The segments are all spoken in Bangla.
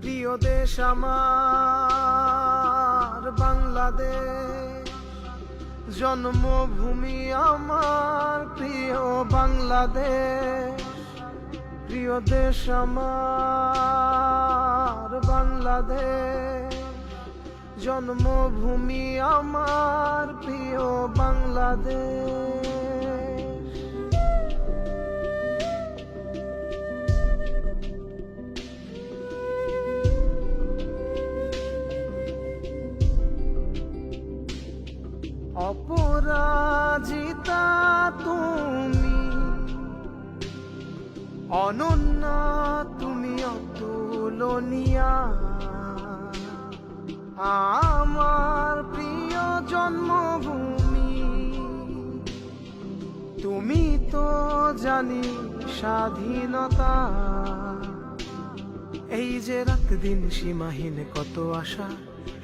প্রিয় দেশ আমার, বাংলাদেশ। জন্মভূমি আমার, প্রিয় বাংলাদেশ। প্রিয় দেশ আমার, বাংলাদেশ। জন্মভূমি আমার, প্রিয় বাংলাদেশ। অপরাজিতা তুমি। অনন্যা তুমি অতুলনিয়া। আমার প্রিয় জন্মভূমি। তুমি তো জানি স্বাধীনতা। এই যে রাত দিন সীমাহীন কত আশা।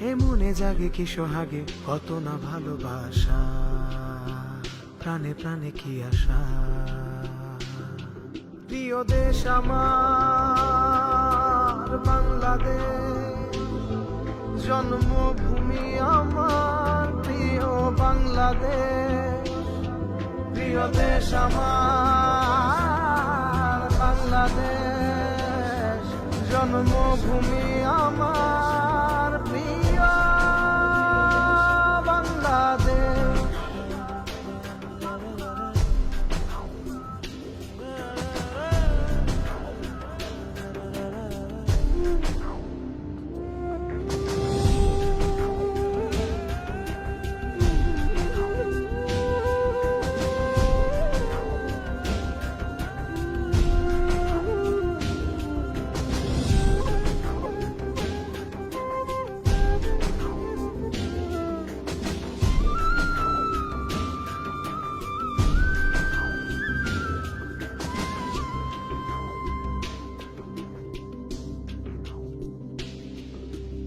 এ মনে জাগে কি সোহাগে, কত না ভালোবাসা। প্রাণে প্রাণে কি আশা। প্রিয় দেশ আমার, বাংলাদেশ, জন্মভূমি আমার, প্রিয় বাংলাদেশ। প্রিয় দেশ আমার, বাংলাদেশ, জন্মভূমি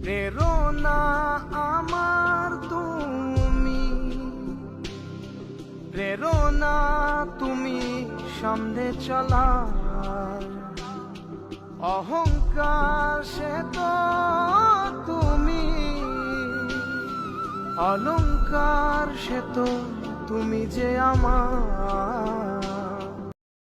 প্রেরণা আমার তুমি। প্রেরণা তুমি সামনে চলা অহংকার সে তো তুমি। অলংকার সে তো তুমি যে আমার।